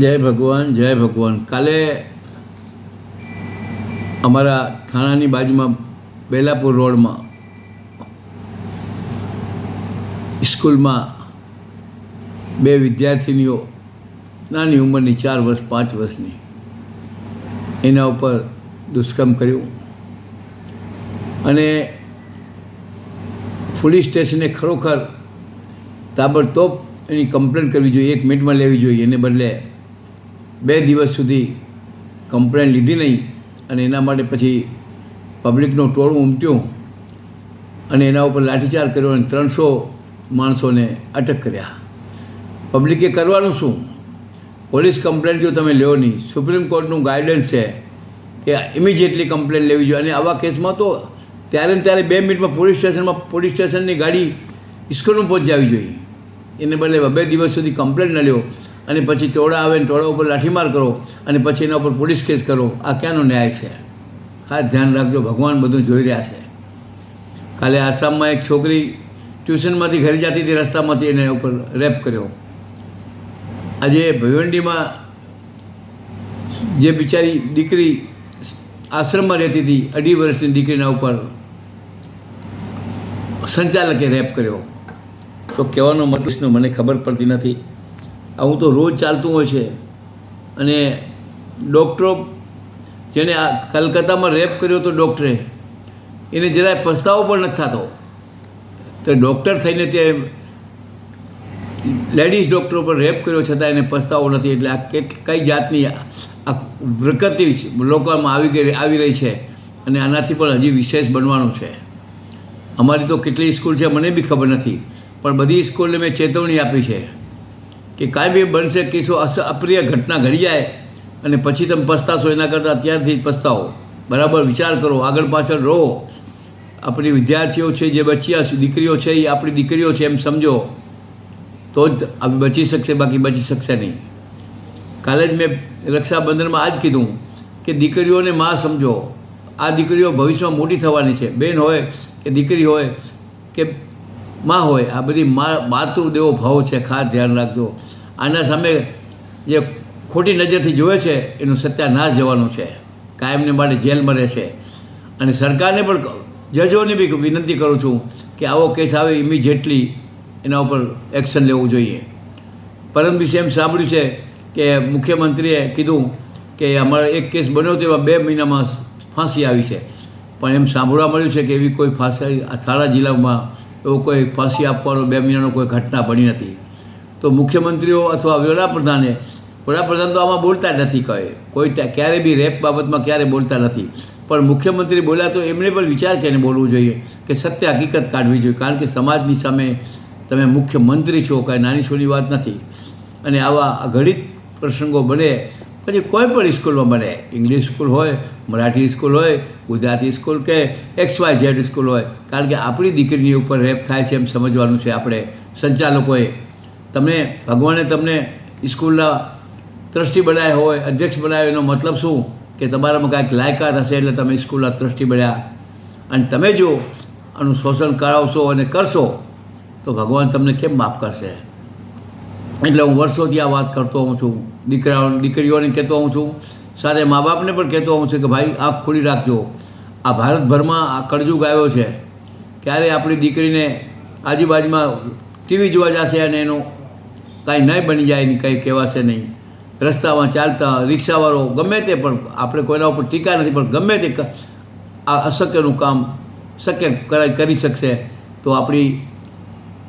જય ભગવાન જય ભગવાન. કાલે અમારા થાણાની બાજુમાં બેલાપુર રોડમાં સ્કૂલમાં બે વિદ્યાર્થીનીઓ નાની ઉંમરની ચાર વર્ષ, પાંચ વર્ષની એના ઉપર દુષ્કર્મ કર્યું. અને પોલીસ સ્ટેશને ખરોખર તાબડતોબ એની કમ્પ્લેન કરવી જોઈએ, એક મિનિટમાં લેવી જોઈએ. એને બદલે બે દિવસ સુધી કમ્પ્લેન લીધી નહીં અને એના માટે પછી પબ્લિકનું ટોળું ઉમટ્યું અને એના ઉપર લાઠીચાર્જ કર્યો અને ત્રણસો માણસોને અટક કર્યા. પબ્લિકે કરવાનું શું? પોલીસ કમ્પ્લેન જો તમે લ્યો નહીં, સુપ્રીમ કોર્ટનું ગાઈડન્સ છે કે ઇમિજિએટલી કમ્પ્લેન લેવી જોઈએ. અને આવા કેસમાં તો ત્યારે ને ત્યારે બે મિનિટમાં પોલીસ સ્ટેશનમાં, પોલીસ સ્ટેશનની ગાડી સ્કૂલમાં પહોંચી જવી જોઈએ. એને બદલે બે દિવસ સુધી કમ્પ્લેન ન લ્યો. અને પછી ટોળા આવે ને ટોળા ઉપર લાઠીમાર કરો અને પછી એના ઉપર પોલીસ કેસ કરો. આ ક્યાંનો ન્યાય છે? હા, ધ્યાન રાખજો, ભગવાન બધું જોઈ રહ્યા છે. કાલે આસામમાં એક છોકરી ટ્યુશનમાંથી ઘરે જતી હતી, રસ્તામાંથી એને ઉપર રેપ કર્યો. આજે ભિવંડીમાં જે બિચારી દીકરી આશ્રમમાં રહેતી હતી, અઢી વર્ષની દીકરીના ઉપર સંચાલકે રેપ કર્યો. તો કહેવાનો મતલબનો મને ખબર પડતી નથી. આવું તો રોજ ચાલતું હોય છે. અને ડૉક્ટરો જેને આ કલકત્તામાં રેપ કર્યો હતો ડૉક્ટરે, એને જરાય પસ્તાવો પણ નથી થતો. તો ડૉક્ટર થઈને તે લેડીઝ ડૉક્ટરો પર રેપ કર્યો છતાં એને પસ્તાવો નથી. એટલે આ કેટ, કઈ જાતની આ પ્રકૃતિ લોકોમાં આવી ગઈ, આવી રહી છે અને આનાથી પણ હજી વિશેષ બનવાનું છે. અમારી તો કેટલી સ્કૂલ છે મને બી ખબર નથી. પણ બધી સ્કૂલને મેં ચેતવણી આપી છે કે કાંઈ બી બનશે, કિસ્સો અપ્રિય ઘટના ઘડી જાય અને પછી તમે પસ્તાશો એના કરતાં અત્યારથી જ પસ્તાવો. બરાબર? વિચાર કરો, આગળ પાછળ રહો. આપણી વિદ્યાર્થીઓ છે, જે બચ્યા દીકરીઓ છે, એ આપણી દીકરીઓ છે, એમ સમજો. તો જ બચી શકશે, બાકી બચી શકશે નહીં. કાલે જ મેં રક્ષાબંધનમાં આ જ કીધું કે દીકરીઓને માં સમજો. આ દીકરીઓ ભવિષ્યમાં મોટી થવાની છે. બેન હોય કે દીકરી હોય કે માં હોય, આ બધી મા માતૃદેવો ભાવ છે, ખાસ ધ્યાન રાખજો. આના સામે જે ખોટી નજરથી જોવે છે, એનું સત્યાનાશ જવાનું છે. કાયમને માટે જેલમાં રહેશે. અને સરકારને પણ જજોને બી વિનંતી કરું છું કે આવો કેસ આવે ઇમિજિએટલી એના ઉપર એક્શન લેવું જોઈએ. પરમ વિશે એમ સાંભળ્યું છે કે મુખ્યમંત્રીએ કીધું કે અમારો એક કેસ બન્યો તેમાં બે મહિનામાં ફાંસી આવી છે. પણ એમ સાંભળવા મળ્યું છે કે એવી કોઈ ફાંસી અથાણા જિલ્લામાં એવો કોઈ ફાંસી આપવાનો, બે મહિનાનો કોઈ ઘટના બની નથી. તો મુખ્યમંત્રીઓ અથવા વડાપ્રધાને, વડાપ્રધાન તો આમાં બોલતા નથી કહે કોઈ ક્યારે બી રેપ બાબતમાં ક્યારે બોલતા નથી. પણ મુખ્યમંત્રી બોલ્યા તો એમણે પણ વિચાર કરીને બોલવું જોઈએ કે સત્ય હકીકત કાઢવી જોઈએ. કારણ કે સમાજની સામે તમે મુખ્યમંત્રી છો, કાંઈ નાની છોની વાત નથી. અને આવા અઘડિત પ્રસંગો બને પછી કોઈ પણ સ્કૂલમાં બને ઇંગ્લિશ સ્કૂલ હોય, મરાઠી સ્કૂલ હોય, ગુજરાતી સ્કૂલ કે એક્સ વાય ઝેડ સ્કૂલ હોય, કારણ કે આપણી દીકરીની ઉપર રેપ થાય છે એમ સમજવાનું છે આપણે સંચાલકોએ. તમને, ભગવાને તમને સ્કૂલના ટ્રસ્ટી બનાવ્યા હોય, અધ્યક્ષ બનાવ્યો એનો મતલબ શું? કે તમારામાં કાંઈક લાયકાત હશે એટલે તમે સ્કૂલના ટ્રસ્ટી બન્યા. અને તમે જો આનું શોષણ કરાવશો અને કરશો, તો ભગવાન તમને કેમ માફ કરશે? એટલે હું વર્ષોથી આ વાત કરતો હોઉં છું. દીકરાઓ દીકરીઓને કહેતો હોઉં છું. સાથે મા બાપને પણ કહેતો હોઉં છું કે, ભાઈ, આંખ ખોલી રાખજો. આ ભારતભરમાં આ કળજુગ આવ્યો છે. ક્યારે આપણી દીકરીને આજુબાજુમાં ટીવી જોવા જશે અને એનું કાંઈ નહીં બની જાય ને કંઈ કહેવાશે નહીં. રસ્તામાં ચાલતા રિક્ષાવાળો ગમે તે પણ, આપણે કોઈના ઉપર ટીકા નથી, પણ ગમે તે આ અશક્યનું કામ શક્ય કરી શકશે તો આપણી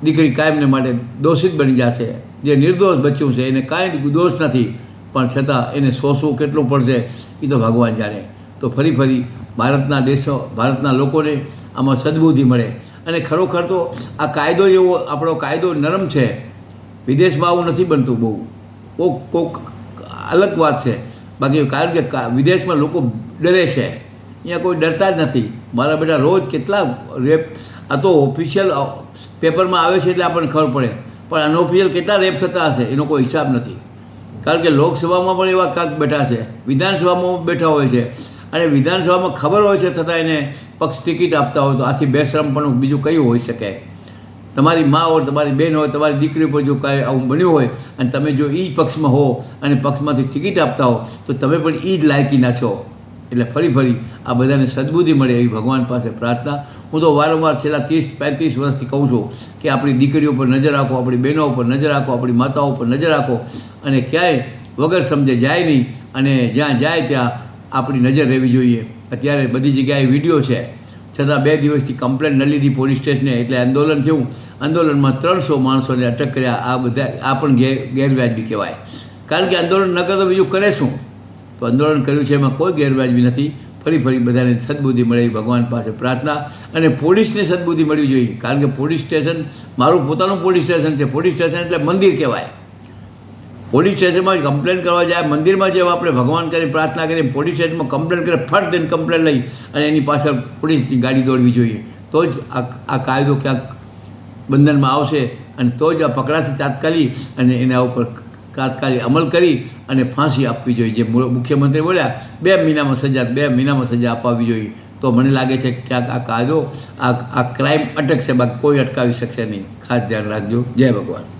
દીકરી કાયમને માટે દોષિત બની જશે. જે નિર્દોષ બચ્યું છે, એને કાંઈ દોષ નથી, પણ છતાં એને શોષવું કેટલું પડશે, એ તો ભગવાન જાણે. તો ફરી ફરી ભારતના દેશો, ભારતના લોકોને આમાં સદબુદ્ધિ મળે. અને ખરોખર તો આ કાયદો એવો, આપણો કાયદો નરમ છે. વિદેશમાં આવું નથી બનતું બહુ. કોક કોક અલગ વાત છે. બાકી કારણ કે, વિદેશમાં લોકો ડરે છે. અહીંયા કોઈ ડરતા જ નથી. મારા બેટા રોજ કેટલા રેપ, આ તો ઓફિશિયલ પેપરમાં આવે છે એટલે આપણને ખબર પડે. પણ અનઓફિશિયલ કેટલા રેપ થતા હશે, એનો કોઈ હિસાબ નથી. કારણ કે લોકસભામાં પણ એવા કાંક બેઠા છે. વિધાનસભામાં બેઠા હોય છે. અને વિધાનસભામાં ખબર હોય છે છતાં એને પક્ષ ટિકિટ આપતા હોય તો આથી બેશરમ પણ બીજું કયું હોઈ શકે. તમારી મા હોય, તમારી બહેન હોય, તમારી દીકરી ઉપર જો કાંઈ આવું બન્યું હોય અને તમે જો એ પક્ષમાં હો અને પક્ષમાંથી ટિકિટ આપતા હો, તો તમે પણ એ જ લાયકીના છો. એટલે ફરી ફરી આ બધાને સદબુદ્ધિ મળે એવી ભગવાન પાસે પ્રાર્થના. હું તો વારંવાર છેલ્લા ત્રીસ, પાંત્રીસ વર્ષથી કહું છું કે આપણી દીકરીઓ પર નજર રાખો, આપણી બહેનો ઉપર નજર રાખો, આપણી માતાઓ પર નજર રાખો અને ક્યાંય વગર સમજે જાય નહીં અને જ્યાં જાય ત્યાં આપણી નજર રહેવી જોઈએ. અત્યારે બધી જગ્યાએ વીડિયો છે. છતાં બે દિવસથી કમ્પ્લેન ન લીધી પોલીસ સ્ટેશને એટલે આંદોલન થયું. આંદોલનમાં ત્રણસો માણસોને અટક કર્યા. આ બધા, આ પણ ગેર, ગેરવ્યાજબી કહેવાય. કારણ કે આંદોલન ન કરે બીજું કરે શું? તો આંદોલન કર્યું છે, એમાં કોઈ ગેરવાજબી નથી. ફરી ફરી બધાને સદબુદ્ધિ મળે ભગવાન પાસે પ્રાર્થના અને પોલીસને સદબુદ્ધિ મળવી જોઈએ. કારણ કે પોલીસ સ્ટેશન, મારું પોતાનું પોલીસ સ્ટેશન છે. પોલીસ સ્ટેશન એટલે મંદિર કહેવાય. પોલીસ સ્ટેશનમાં કમ્પ્લેન કરવા જાય, મંદિરમાં જેવા આપણે ભગવાન કરી પ્રાર્થના કરીને પોલીસ સ્ટેશનમાં કમ્પ્લેન કરે, ફટ દઈને કમ્પ્લેન લઈ અને એની પાછળ પોલીસની ગાડી દોડવી જોઈએ. તો જ આ આ કાયદો ક્યાંક બંધનમાં આવશે અને તો જ આ પકડાશે તાત્કાલિક અને એના ઉપર તાત્કાલિક અમલ કરી અને ફાંસી આપવી જોઈએ. જે મુખ્યમંત્રી બોલ્યા, બે મહિનામાં સજા, બે મહિનામાં સજા અપાવવી જોઈએ. તો મને લાગે છે કે આ કાયદો, આ આ ક્રાઇમ અટકશે, બાકી કોઈ અટકાવી શકશે નહીં. ખાસ ધ્યાન રાખજો. જય ભગવાન.